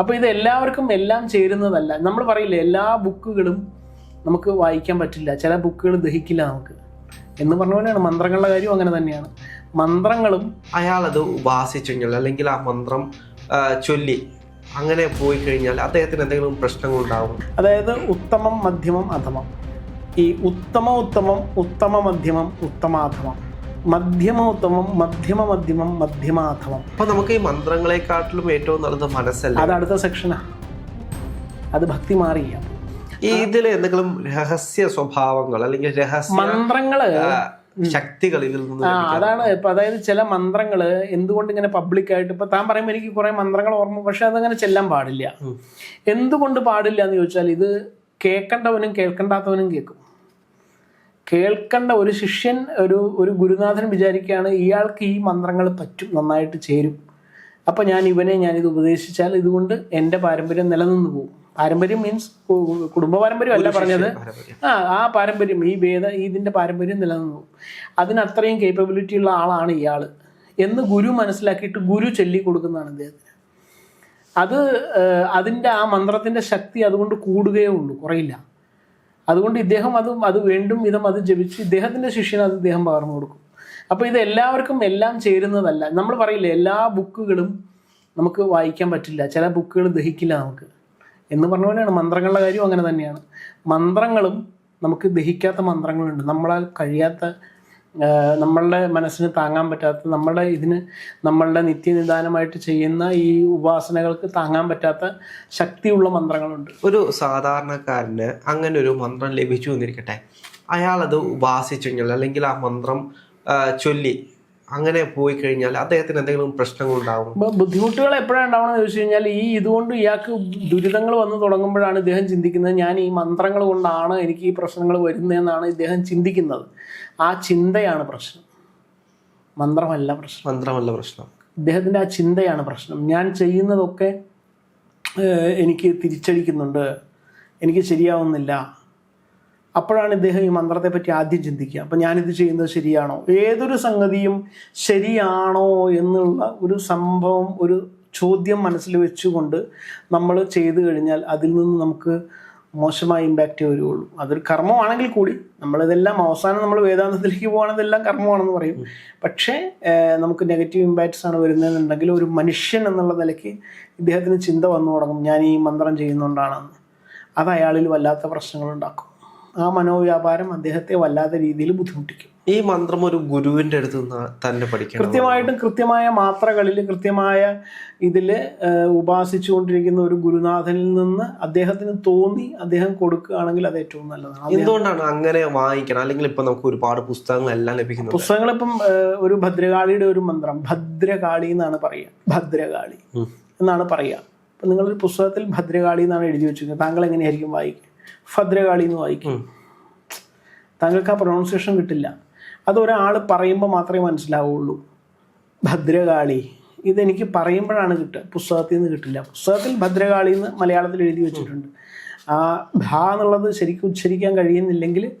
അപ്പോൾ ഇത് എല്ലാവർക്കും എല്ലാം ചേരുന്നതല്ല. നമ്മൾ പറയില്ലേ എല്ലാ ബുക്കുകളും നമുക്ക് വായിക്കാൻ പറ്റില്ല. ചില ബുക്കുകൾ ദഹിക്കില്ല നമുക്ക്. എന്ന് പറഞ്ഞ പോലെയാണ് മന്ത്രങ്ങളുടെ കാര്യം അങ്ങനെ തന്നെയാണ്. മന്ത്രങ്ങളും അയാൾ അത് ഉപാസിച്ചു കഴിഞ്ഞാൽ അല്ലെങ്കിൽ ആ മന്ത്രം ചൊല്ലി അങ്ങനെ പോയി കഴിഞ്ഞാൽ അദ്ദേഹത്തിന് എന്തെങ്കിലും പ്രശ്നങ്ങൾ ഉണ്ടാവും. അതായത് ഉത്തമം മധ്യമം അധമം. ഈ ഉത്തമ ഉത്തമം ഉത്തമ മധ്യമം ഉത്തമാധമം. മധ്യമ ഉത്തമം മധ്യമ മധ്യമം മധ്യമാധമം അപ്പൊ നമുക്ക് ഈ മന്ത്രങ്ങളെക്കാട്ടിലും ഏറ്റവും നല്ലത് മനസ്സല്ല? അത് അടുത്ത സെക്ഷനാ അത് ഭക്തി മാറിയ ഈ ഇതിൽ എന്തെങ്കിലും രഹസ്യ സ്വഭാവങ്ങൾ അല്ലെങ്കിൽ രഹസ്യ മന്ത്രങ്ങൾ. ശക്തികൾ ഇതിൽ നിന്ന് അതാണ് ഇപ്പൊ അതായത് ചില മന്ത്രങ്ങൾ എന്തുകൊണ്ട് ഇങ്ങനെ പബ്ലിക്കായിട്ട് ഇപ്പൊ താൻ പറയുമ്പോൾ എനിക്ക് കുറെ മന്ത്രങ്ങൾ ഓർമ്മ പക്ഷെ അതങ്ങനെ ചെല്ലാൻ പാടില്ല. എന്തുകൊണ്ട് പാടില്ല എന്ന് ചോദിച്ചാൽ ഇത് കേൾക്കേണ്ടവനും കേൾക്കണ്ടാത്തവനും കേൾക്കും. കേൾക്കേണ്ട ഒരു ശിഷ്യൻ ഒരു ഒരു ഗുരുനാഥൻ വിചാരിക്കുകയാണ് ഇയാൾക്ക് ഈ മന്ത്രങ്ങൾ പറ്റും നന്നായിട്ട് ചേരും. അപ്പോൾ ഞാൻ ഇവനെ ഞാനിത് ഉപദേശിച്ചാൽ ഇതുകൊണ്ട് എന്റെ പാരമ്പര്യം നിലനിന്ന് പോകും. പാരമ്പര്യം മീൻസ് കുടുംബ പാരമ്പര്യം അല്ല പറഞ്ഞത്. ആ ആ പാരമ്പര്യം ഈ വേദ ഇതിന്റെ പാരമ്പര്യം നിലനിന്നു അതിന് അത്രയും കേപ്പബിലിറ്റി ഉള്ള ആളാണ് ഇയാൾ എന്ന് ഗുരു മനസ്സിലാക്കിയിട്ട് ഗുരു ചൊല്ലി കൊടുക്കുന്നതാണ് അദ്ദേഹത്തിന് അത് അതിന്റെ ആ മന്ത്രത്തിന്റെ ശക്തി അതുകൊണ്ട് കൂടുകയേ ഉള്ളൂ കുറയില്ല. അതുകൊണ്ട് ഇദ്ദേഹം അത് അത് വീണ്ടും വിധം അത് ജപിച്ച് ഇദ്ദേഹത്തിന്റെ ശിഷ്യന് അത് ഇദ്ദേഹം പകർന്നു കൊടുക്കും. അപ്പോൾ ഇത് എല്ലാവർക്കും എല്ലാം ചേരുന്നതല്ല. നമ്മൾ പറയില്ലേ എല്ലാ ബുക്കുകളും നമുക്ക് വായിക്കാൻ പറ്റില്ല. ചില ബുക്കുകൾ ദഹിക്കില്ല നമുക്ക്. എന്ന് പറഞ്ഞ പോലെയാണ്. മന്ത്രങ്ങളുടെ കാര്യം അങ്ങനെ തന്നെയാണ്. മന്ത്രങ്ങളും നമുക്ക് ദഹിക്കാത്ത മന്ത്രങ്ങളുണ്ട്. നമ്മളാൽ കഴിയാത്ത നമ്മളുടെ മനസ്സിന് താങ്ങാൻ പറ്റാത്ത നമ്മളുടെ ഇതിന് നമ്മളുടെ നിത്യനിദാനമായിട്ട് ചെയ്യുന്ന ഈ ഉപാസനകൾക്ക് താങ്ങാൻ പറ്റാത്ത ശക്തിയുള്ള മന്ത്രങ്ങളുണ്ട്. ഒരു സാധാരണക്കാരന് അങ്ങനെ ഒരു മന്ത്രം ലഭിച്ചു എന്നിരിക്കട്ടെ. അയാളത് ഉപാസിച്ചു കഴിഞ്ഞാൽ അല്ലെങ്കിൽ ആ മന്ത്രം ചൊല്ലി അങ്ങനെ പോയി കഴിഞ്ഞാൽ അദ്ദേഹത്തിന് എന്തെങ്കിലും പ്രശ്നങ്ങൾ ഉണ്ടാവും? ബുദ്ധിമുട്ടുകൾ എപ്പോഴാണ് ഉണ്ടാവണമെന്ന് ചോദിച്ചു കഴിഞ്ഞാൽ ഈ ഇതുകൊണ്ട് ഇയാൾക്ക് ദുരിതങ്ങൾ വന്നു തുടങ്ങുമ്പോഴാണ് ഇദ്ദേഹം ചിന്തിക്കുന്നത് ഞാൻ ഈ മന്ത്രങ്ങൾ കൊണ്ടാണ് എനിക്ക് ഈ പ്രശ്നങ്ങൾ വരുന്നതെന്നാണ് ഇദ്ദേഹം ചിന്തിക്കുന്നത്. ആ ചിന്തയാണ് പ്രശ്നം. മന്ത്രമല്ല പ്രശ്നം. മന്ത്രമല്ല പ്രശ്നം. ഇദ്ദേഹത്തിന്റെ ആ ചിന്തയാണ് പ്രശ്നം. ഞാൻ ചെയ്യുന്നതൊക്കെ എനിക്ക് തിരിച്ചടിക്കുന്നുണ്ട്. എനിക്ക് ശരിയാവുന്നില്ല. അപ്പോഴാണ് ഇദ്ദേഹം ഈ മന്ത്രത്തെ പറ്റി ആദ്യം ചിന്തിക്കുക. അപ്പം ഞാനിത് ചെയ്യുന്നത് ശരിയാണോ? ഏതൊരു സംഗതിയും ശരിയാണോ എന്നുള്ള ഒരു സംഭവം ഒരു ചോദ്യം മനസ്സിൽ വെച്ചുകൊണ്ട് നമ്മൾ ചെയ്തു കഴിഞ്ഞാൽ അതിൽ നിന്ന് നമുക്ക് മോശമായ ഇമ്പാക്റ്റേ വരുള്ളൂ അതൊരു കർമ്മമാണെങ്കിൽ കൂടി നമ്മളിതെല്ലാം അവസാനം നമ്മൾ വേദാന്തത്തിലേക്ക് പോകുകയാണെന്നെല്ലാം കർമ്മമാണെന്ന് പറയും. പക്ഷേ നമുക്ക് നെഗറ്റീവ് ഇമ്പാക്ട്സ് ആണ് വരുന്നതെന്നുണ്ടെങ്കിൽ ഒരു മനുഷ്യൻ എന്നുള്ള നിലയ്ക്ക് ഇദ്ദേഹത്തിന് ചിന്ത വന്നു തുടങ്ങും ഞാൻ ഈ മന്ത്രം ചെയ്യുന്നുണ്ടാണെന്ന്. അത് അയാളിൽ വല്ലാത്ത പ്രശ്നങ്ങൾ ഉണ്ടാക്കും. ആ മനോവ്യാപാരം അദ്ദേഹത്തെ വല്ലാത്ത രീതിയിൽ ബുദ്ധിമുട്ടിക്കും. ഈ മന്ത്രം ഒരു ഗുരുവിന്റെ അടുത്ത് നിന്ന് തന്നെ പഠിക്കണം. കൃത്യമായിട്ടും കൃത്യമായ മാത്രകളിൽ കൃത്യമായ ഇതിൽ ഉപാസിച്ചുകൊണ്ടിരിക്കുന്ന ഒരു ഗുരുനാഥനിൽ നിന്ന് അദ്ദേഹത്തിന് തോന്നി അദ്ദേഹം കൊടുക്കുകയാണെങ്കിൽ അത് ഏറ്റവും നല്ലതാണ്. എന്തുകൊണ്ടാണ് അങ്ങനെ വായിക്കണം? അല്ലെങ്കിൽ ഇപ്പൊ നമുക്ക് ഒരുപാട് പുസ്തകങ്ങൾ എല്ലാം ലഭിക്കുന്നു പുസ്തകങ്ങൾ ഇപ്പം ഒരു ഭദ്രകാളിയുടെ ഒരു മന്ത്രം ഭദ്രകാളി എന്നാണ് പറയുക. ഭദ്രകാളി. എന്നാണ് പറയുക. അപ്പൊ നിങ്ങളൊരു പുസ്തകത്തിൽ ഭദ്രകാളി എന്നാണ് എഴുതി വെച്ചിരിക്കുന്നത്. താങ്കൾ എങ്ങനെയായിരിക്കും വായിക്കുക? ഭദ്രകാളി എന്ന് വായിക്കും. താങ്കൾക്ക് ആ പ്രൊണൗൺസിയേഷൻ കിട്ടില്ല. അത് ഒരാൾ പറയുമ്പോൾ മാത്രമേ മനസ്സിലാവുള്ളൂ. ഭദ്രകാളി. ഇതെനിക്ക് പറയുമ്പോഴാണ് കിട്ടുക. പുസ്തകത്തിൽ നിന്ന് കിട്ടില്ല. പുസ്തകത്തിൽ ഭദ്രകാളി എന്ന് മലയാളത്തിൽ എഴുതി വെച്ചിട്ടുണ്ട്. ആ ഭ എന്നുള്ളത് ശരിക്കും ഉച്ചരിക്കാൻ കഴിയുന്നില്ലെങ്കിൽ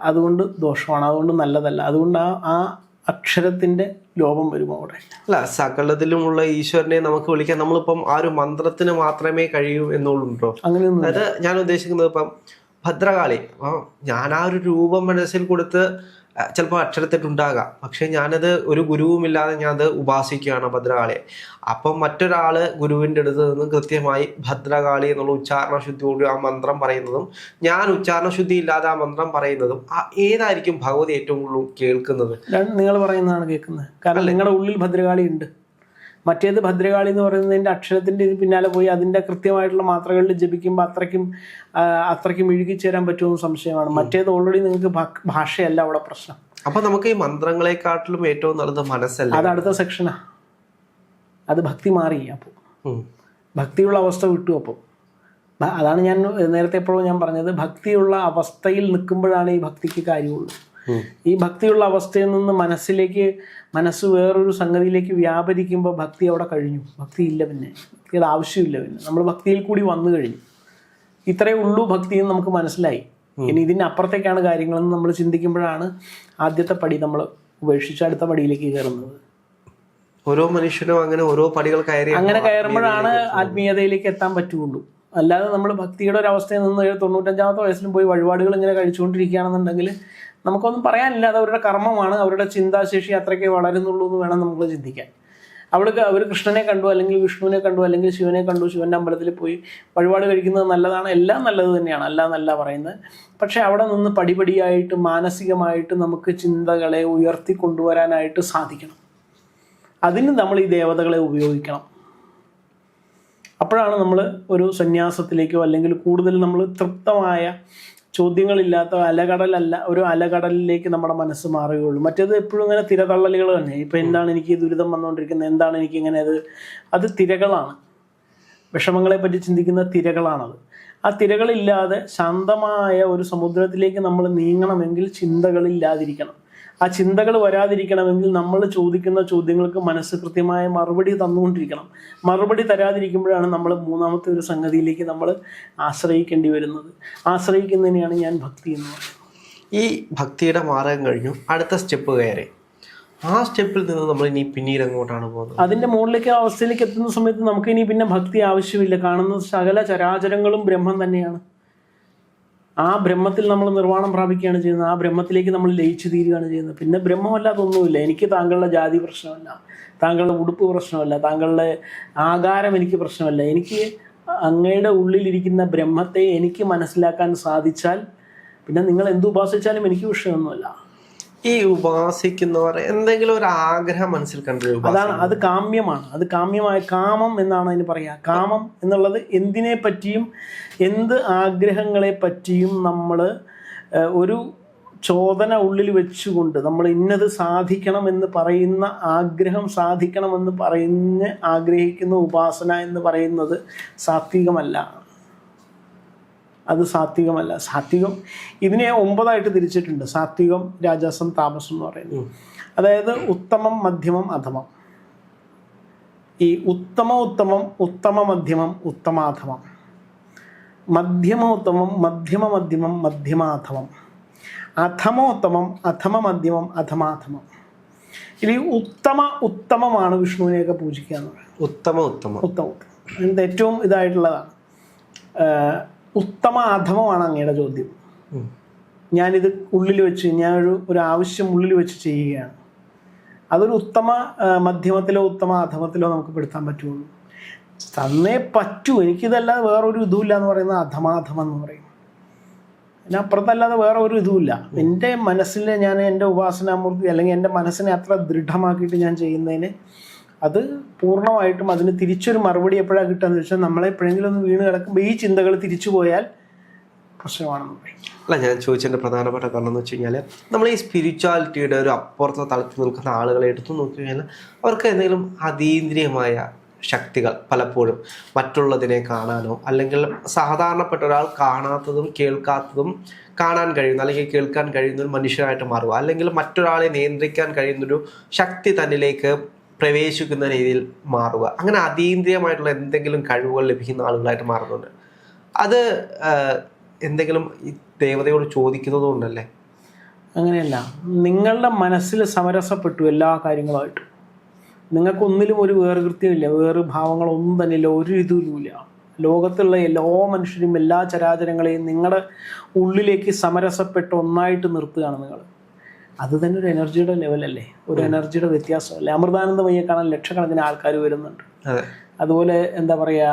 അതുകൊണ്ട് ദോഷമാണ്. അതുകൊണ്ട് നല്ലതല്ല. അതുകൊണ്ട് ആ ആ അക്ഷരത്തിന്റെ ലോപം വരും അവിടെ. അല്ല സകലത്തിലുമുള്ള ഈശ്വരനെ നമുക്ക് വിളിക്കാൻ നമ്മളിപ്പം ആ ഒരു മന്ത്രത്തിന് മാത്രമേ കഴിയൂ എന്നുള്ളൂ അങ്ങനെ അതായത് ഞാൻ ഉദ്ദേശിക്കുന്നത് ഇപ്പം ഭദ്രകാളി അപ്പം ഞാൻ ആ ഒരു രൂപം മനസ്സിൽ കൊടുത്ത് ചിലപ്പോൾ അക്ഷരത്തിട്ടുണ്ടാകാം പക്ഷെ ഞാനത് ഒരു ഗുരുവുമില്ലാതെ ഞാൻ അത് ഉപാസിക്കുകയാണ് ഭദ്രകാളിയെ അപ്പം മറ്റൊരാൾ ഗുരുവിന്റെ അടുത്ത് നിന്ന് കൃത്യമായി ഭദ്രകാളി എന്നുള്ള ഉച്ചാരണ ശുദ്ധിയോട് ആ മന്ത്രം പറയുന്നതും ഞാൻ ഉച്ചാരണ ശുദ്ധി ഇല്ലാതെ ആ മന്ത്രം പറയുന്നതും ആ ഏതായിരിക്കും ഭഗവതി ഏറ്റവും കൂടുതൽ കേൾക്കുന്നത്? നിങ്ങൾ പറയുന്നതാണ് കേൾക്കുന്നത്. കാരണം നിങ്ങളുടെ ഉള്ളിൽ ഭദ്രകാളി ഉണ്ട്. മറ്റേത് ഭദ്രകാളി എന്ന് പറയുന്നതിന്റെ അക്ഷരത്തിന്റെ ഇത് പിന്നാലെ പോയി അതിന്റെ കൃത്യമായിട്ടുള്ള മാത്രകളിൽ ജപിക്കുമ്പോൾ അത്രയ്ക്കും അത്രയ്ക്കും ഇഴുകിച്ചേരാൻ പറ്റുമെന്ന് സംശയമാണ്. മറ്റേത് ഓൾറെഡി നിങ്ങൾക്ക് ഭാഷയല്ല അവിടെ പ്രശ്നം. അപ്പൊ നമുക്ക് ഈ മന്ത്രങ്ങളെക്കാട്ടിലും ഏറ്റവും നല്ലത് മനസ്സല്ല? അത് അടുത്ത സെക്ഷനാ അത് ഭക്തി മാറി അപ്പോൾ ഭക്തിയുള്ള അവസ്ഥ വിട്ടു അപ്പോൾ അതാണ് ഞാൻ നേരത്തെ എപ്പോഴും ഞാൻ പറഞ്ഞത്. ഭക്തിയുള്ള അവസ്ഥയിൽ നിൽക്കുമ്പോഴാണ് ഈ ഭക്തിക്ക് കാര്യമുള്ളൂ. ഈ ഭക്തിയുള്ള അവസ്ഥയിൽ നിന്ന് മനസ്സിലേക്ക് മനസ്സ് വേറൊരു സംഗതിയിലേക്ക് വ്യാപരിക്കുമ്പോൾ ഭക്തി അവിടെ കഴിഞ്ഞു. ഭക്തി ഇല്ല പിന്നെ. ഭക്തിയുടെ ആവശ്യമില്ല പിന്നെ. നമ്മൾ ഭക്തിയിൽ കൂടി വന്നു കഴിഞ്ഞു. ഇത്രയേ ഉള്ളൂ ഭക്തി എന്ന് നമുക്ക് മനസ്സിലായി. ഇനി ഇതിന് അപ്പുറത്തേക്കാണ് കാര്യങ്ങളെന്ന് നമ്മൾ ചിന്തിക്കുമ്പോഴാണ് ആദ്യത്തെ പടി നമ്മൾ ഉപേക്ഷിച്ച് അടുത്ത പടിയിലേക്ക് കയറുന്നത്. ഓരോ മനുഷ്യനും അങ്ങനെ ഓരോ പടികൾ കയറി അങ്ങനെ കയറുമ്പോഴാണ് ആത്മീയതയിലേക്ക് എത്താൻ പറ്റുള്ളൂ. അല്ലാതെ നമ്മൾ ഭക്തിയുടെ ഒരു അവസ്ഥയിൽ നിന്ന് തൊണ്ണൂറ്റഞ്ചാമത്തെ വയസ്സിലും പോയി വഴിപാടുകൾ ഇങ്ങനെ കഴിച്ചുകൊണ്ടിരിക്കുകയാണെന്നുണ്ടെങ്കിൽ നമുക്കൊന്നും പറയാനില്ല അത് അവരുടെ കർമ്മമാണ് അവരുടെ ചിന്താശേഷി അത്രയ്ക്ക് വളരുന്നുള്ളൂ എന്ന് വേണം നമ്മൾ ചിന്തിക്കാൻ. അവൾക്ക് അവർ കൃഷ്ണനെ കണ്ടു അല്ലെങ്കിൽ വിഷ്ണുവിനെ കണ്ടു അല്ലെങ്കിൽ ശിവനെ കണ്ടു ശിവന്റെ അമ്പലത്തിൽ പോയി വഴിപാട് കഴിക്കുന്നത് നല്ലതാണ് എല്ലാം നല്ലത് തന്നെയാണ് എല്ലാം നല്ല പറയുന്നത്. പക്ഷേ അവിടെ നിന്ന് പടിപടിയായിട്ട് മാനസികമായിട്ട് നമുക്ക് ചിന്തകളെ ഉയർത്തി കൊണ്ടുവരാനായിട്ട് സാധിക്കണം. അതിന് നമ്മൾ ഈ ദേവതകളെ ഉപയോഗിക്കണം. അപ്പോഴാണ് നമ്മൾ ഒരു സന്യാസത്തിലേക്കോ അല്ലെങ്കിൽ കൂടുതൽ നമ്മൾ തൃപ്തമായ ചോദ്യങ്ങളില്ലാത്ത അലകടലല്ല ഒരു അലകടലിലേക്ക് നമ്മുടെ മനസ്സ് മാറുകയുള്ളൂ. മറ്റേത് എപ്പോഴും ഇങ്ങനെ തിരതള്ളലുകൾ തന്നെ. ഇപ്പം എന്താണ് എനിക്ക് ദുരിതം വന്നുകൊണ്ടിരിക്കുന്നത്? എന്താണ് എനിക്ക് ഇങ്ങനെ അത് അത് തിരകളാണ്. വിഷമങ്ങളെ പറ്റി ചിന്തിക്കുന്ന തിരകളാണത്. ആ തിരകളില്ലാതെ ശാന്തമായ ഒരു സമുദ്രത്തിലേക്ക് നമ്മൾ നീങ്ങണമെങ്കിൽ ചിന്തകളില്ലാതിരിക്കണം. ആ ചിന്തകൾ വരാതിരിക്കണമെങ്കിൽ നമ്മൾ ചോദിക്കുന്ന ചോദ്യങ്ങൾക്ക് മനസ്സ് കൃത്യമായ മറുപടി തന്നുകൊണ്ടിരിക്കണം. മറുപടി തരാതിരിക്കുമ്പോഴാണ് നമ്മൾ മൂന്നാമത്തെ ഒരു സംഗതിയിലേക്ക് നമ്മൾ ആശ്രയിക്കേണ്ടി വരുന്നത്. ആശ്രയിക്കുന്നതിനെയാണ് ഞാൻ ഭക്തി എന്ന് പറയുന്നത്. ഈ ഭക്തിയുടെ മാർഗം കഴിഞ്ഞു. അടുത്ത സ്റ്റെപ്പ് കയറി. ആ സ്റ്റെപ്പിൽ നിന്ന് നമ്മൾ ഇനി പിന്നീട് അങ്ങോട്ടാണ് പോകുന്നത്? അതിന്റെ മുകളിലേക്ക് ആ അവസ്ഥയിലേക്ക് എത്തുന്ന സമയത്ത് നമുക്ക് ഇനി പിന്നെ ഭക്തി ആവശ്യമില്ല. കാണുന്ന സകല ചരാചരങ്ങളും ബ്രഹ്മം തന്നെയാണ്. ആ ബ്രഹ്മത്തിൽ നമ്മൾ നിർവാണം പ്രാപിക്കുകയാണ് ചെയ്യുന്നത്. ആ ബ്രഹ്മത്തിലേക്ക് നമ്മൾ ലയിച്ചു തീരുകയാണ് ചെയ്യുന്നത്. പിന്നെ ബ്രഹ്മമല്ലാതെ ഒന്നുമില്ല എനിക്ക് താങ്കളുടെ ജാതി പ്രശ്നമല്ല. താങ്കളുടെ ഉടുപ്പ് പ്രശ്നമല്ല. താങ്കളുടെ ആകാരം എനിക്ക് പ്രശ്നമല്ല. എനിക്ക് അങ്ങയുടെ ഉള്ളിലിരിക്കുന്ന ബ്രഹ്മത്തെ എനിക്ക് മനസ്സിലാക്കാൻ സാധിച്ചാൽ പിന്നെ നിങ്ങൾ എന്ത് ഉപാസിച്ചാലും എനിക്ക് വിഷയമൊന്നുമില്ല. ഈ ഉപാസിക്കുന്നവർ എന്തെങ്കിലും ഒരു ആഗ്രഹം മനസ്സിൽ കണ്ടു അതാണ് അത് കാമ്യമാണ്. അത് കാമ്യമായ കാമം എന്നാണ് അതിന് പറയുക കാമം എന്നുള്ളത് എന്തിനെ പറ്റിയും എന്ത് ആഗ്രഹങ്ങളെ പറ്റിയും നമ്മൾ ഒരു ചോദന ഉള്ളിൽ വെച്ചുകൊണ്ട് നമ്മൾ ഇന്നത് സാധിക്കണമെന്ന് പറയുന്ന ആഗ്രഹം സാധിക്കണമെന്ന് പറയുന്ന ആഗ്രഹിക്കുന്ന ഉപാസന എന്ന് പറയുന്നത് സാത്വികമല്ല. അത് സാത്വികമല്ല. സാത്വികം ഇതിനെ ഒമ്പതായിട്ട് തിരിച്ചിട്ടുണ്ട്. സാത്വികം രാജസം താമസം എന്ന് പറയുന്നത്. അതായത് ഉത്തമം മധ്യമം അധമം. ഈ ഉത്തമ ഉത്തമം ഉത്തമ മധ്യമം ഉത്തമാധമം. മധ്യമ ഉത്തമം മധ്യമ മധ്യമം മധ്യമാധമം. അധമോത്തമം അധമ മധ്യമം അധമാധമം. ഇനി ഉത്തമ ഉത്തമമാണ് വിഷ്ണുവിനെയൊക്കെ പൂജിക്കുക എന്ന് പറയുന്നത്. ഉത്തമ ഉത്തമം. ഉത്തമ ഉത്തമം. ഏറ്റവും ഇതായിട്ടുള്ളതാണ്. ഉത്തമ അധമമാണ് അങ്ങയുടെ ചോദ്യം. ഞാനിത് ഉള്ളിൽ വെച്ച് ഞാൻ ഒരു ആവശ്യം ഉള്ളിൽ വെച്ച് ചെയ്യുകയാണ്. അതൊരു ഉത്തമ മധ്യമത്തിലോ ഉത്തമ അധമത്തിലോ നമുക്ക് പെടുത്താൻ പറ്റുള്ളൂ. തന്നേ പറ്റൂ. എനിക്കിതല്ലാതെ വേറൊരു ഇതുമില്ല എന്ന് പറയുന്ന അധമാധമം എന്ന് പറയും. അതിനപ്പുറത്തല്ലാതെ വേറെ ഒരു ഇതുമില്ല എന്റെ മനസ്സിൽ ഞാൻ എന്റെ ഉപാസനാമൂർത്തി അല്ലെങ്കിൽ എന്റെ മനസ്സിനെ അത്ര ദൃഢമാക്കിയിട്ട് ഞാൻ ചെയ്യുന്നതിന് അത് പൂർണമായിട്ടും അതിന് തിരിച്ചൊരു മറുപടി എപ്പോഴാണ് കിട്ടുകയെന്ന് വെച്ചാൽ നമ്മളെ എപ്പോഴെങ്കിലും ഒന്ന് വീണ് കിടക്കുമ്പോൾ ഈ ചിന്തകൾ തിരിച്ചു പോയാൽ പ്രശ്നമാണെന്ന് അല്ല ഞാൻ ചോദിച്ചതിന്റെ പ്രധാനപ്പെട്ട കാരണം എന്ന് വെച്ച് കഴിഞ്ഞാൽ നമ്മൾ ഈ സ്പിരിച്വാലിറ്റിയുടെ ഒരു അപ്പുറത്തെ തലത്തിൽ നിൽക്കുന്ന ആളുകളെ എടുത്തു നോക്കി കഴിഞ്ഞാൽ അവർക്ക് എന്തെങ്കിലും അതീന്ദ്രിയമായ ശക്തികൾ പലപ്പോഴും മറ്റുള്ളതിനെ കാണാനോ അല്ലെങ്കിൽ സാധാരണപ്പെട്ട ഒരാൾ കാണാത്തതും കേൾക്കാത്തതും കാണാൻ കഴിയുന്ന അല്ലെങ്കിൽ കേൾക്കാൻ കഴിയുന്ന ഒരു മനുഷ്യനായിട്ട് മാറുക അല്ലെങ്കിൽ മറ്റൊരാളെ നിയന്ത്രിക്കാൻ കഴിയുന്നൊരു ശക്തി തന്നിലേക്ക് പ്രവേശിക്കുന്ന രീതിയിൽ മാറുക. അങ്ങനെ അതീന്ദ്രിയമായിട്ടുള്ള എന്തെങ്കിലും കഴിവുകൾ ലഭിക്കുന്ന ആളുകളായിട്ട് മാറുന്നുണ്ട്. അത് എന്തെങ്കിലും ഈ ദേവതയോട് ചോദിക്കുന്നത് കൊണ്ടല്ലേ അങ്ങനെയല്ല. നിങ്ങളുടെ മനസ്സിൽ സമരസപ്പെട്ടു എല്ലാ കാര്യങ്ങളുമായിട്ടും നിങ്ങൾക്ക് ഒന്നിലും ഒരു വേർകൃത്യമില്ല. വേറെ ഭാവങ്ങളൊന്നും തന്നെ ഇല്ല ഒരു ഇതുമില്ല. ലോകത്തുള്ള എല്ലാ മനുഷ്യരും എല്ലാ ചരാചരങ്ങളെയും നിങ്ങളുടെ ഉള്ളിലേക്ക് സമരസപ്പെട്ട് ഒന്നായിട്ട് നിർത്തുകയാണ് നിങ്ങൾ. അത് തന്നെ ഒരു എനർജിയുടെ ലെവലല്ലേ ഒരു എനർജിയുടെ വ്യത്യാസമല്ലേ അമൃതാനന്ദമയ്യെ കാണാൻ ലക്ഷക്കണക്കിന് ആൾക്കാർ വരുന്നുണ്ട്. അതെ. അതുപോലെ എന്താ പറയുക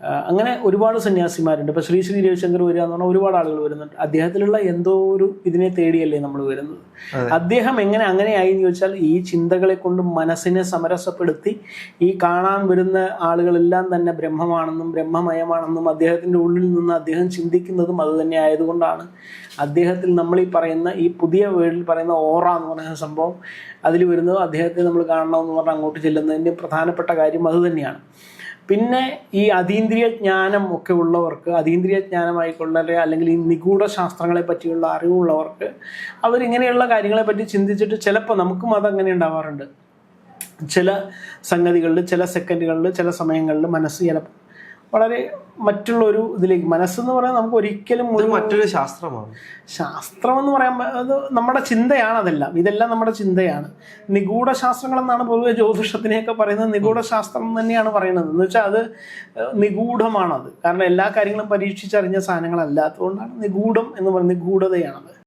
അങ്ങനെ ഒരുപാട് സന്യാസിമാരുണ്ട്. ഇപ്പോൾ ശ്രീ ശ്രീ രവിശങ്കർ വരിക എന്ന് പറഞ്ഞാൽ ഒരുപാട് ആളുകൾ വരുന്നുണ്ട്. അദ്ദേഹത്തിലുള്ള എന്തോ ഒരു ഇതിനെ തേടിയല്ലേ നമ്മൾ വരുന്നത്? അദ്ദേഹം എങ്ങനെ അങ്ങനെയായി എന്ന് ചോദിച്ചാൽ ഈ ചിന്തകളെ കൊണ്ട് മനസ്സിനെ സമരസപ്പെടുത്തി ഈ കാണാൻ വരുന്ന ആളുകളെല്ലാം തന്നെ ബ്രഹ്മമാണെന്നും ബ്രഹ്മമയമാണെന്നും അദ്ദേഹത്തിന്റെ ഉള്ളിൽ നിന്ന് അദ്ദേഹം ചിന്തിക്കുന്നതും അത് തന്നെ ആയതുകൊണ്ടാണ് അദ്ദേഹത്തിൽ നമ്മൾ ഈ പറയുന്ന ഈ പുതിയ വേൾഡിൽ പറയുന്ന ഓറ എന്ന് പറയുന്ന സംഭവം അതിൽ വരുന്നത് അദ്ദേഹത്തെ നമ്മൾ കാണണമെന്ന് പറഞ്ഞാൽ അങ്ങോട്ട് ചെല്ലുന്നതിന്റെ പ്രധാനപ്പെട്ട കാര്യം അത് തന്നെയാണ്. പിന്നെ ഈ അതീന്ദ്രിയ ജ്ഞാനം ഒക്കെ ഉള്ളവർക്ക് അതീന്ദ്രിയ ജ്ഞാനമായിക്കൊള്ളരെ അല്ലെങ്കിൽ ഈ നിഗൂഢ ശാസ്ത്രങ്ങളെ പറ്റിയുള്ള അറിവുള്ളവർക്ക് അവരിങ്ങനെയുള്ള കാര്യങ്ങളെ പറ്റി ചിന്തിച്ചിട്ട് ചിലപ്പോൾ നമുക്കും അതങ്ങനെ ഉണ്ടാവാറുണ്ട്. ചില സംഗതികളിൽ ചില സെക്കൻഡുകളിൽ ചില സമയങ്ങളിൽ മനസ്സ് ചിലപ്പോൾ വളരെ മറ്റുള്ള ഒരു ഇതിലേക്ക് മനസ്സെന്ന് പറയുന്നത് നമുക്ക് ഒരിക്കലും ഒരു മറ്റൊരു ശാസ്ത്രമാണ്. ശാസ്ത്രം എന്ന് പറയുമ്പോൾ അത് നമ്മുടെ ചിന്തയാണ് അതെല്ലാം ഇതെല്ലാം നമ്മുടെ ചിന്തയാണ്. നിഗൂഢ ശാസ്ത്രങ്ങൾ എന്നാണ് പൊതുവെ ജ്യോതിഷത്തിനെയൊക്കെ പറയുന്നത്. നിഗൂഢ ശാസ്ത്രം തന്നെയാണ് പറയുന്നത്. എന്ന് വെച്ചാൽ അത് നിഗൂഢമാണത്. കാരണം എല്ലാ കാര്യങ്ങളും പരീക്ഷിച്ചറിഞ്ഞ സാധനങ്ങളല്ലാത്തതുകൊണ്ടാണ് നിഗൂഢം എന്ന് പറയുന്നത്. നിഗൂഢതയാണത്.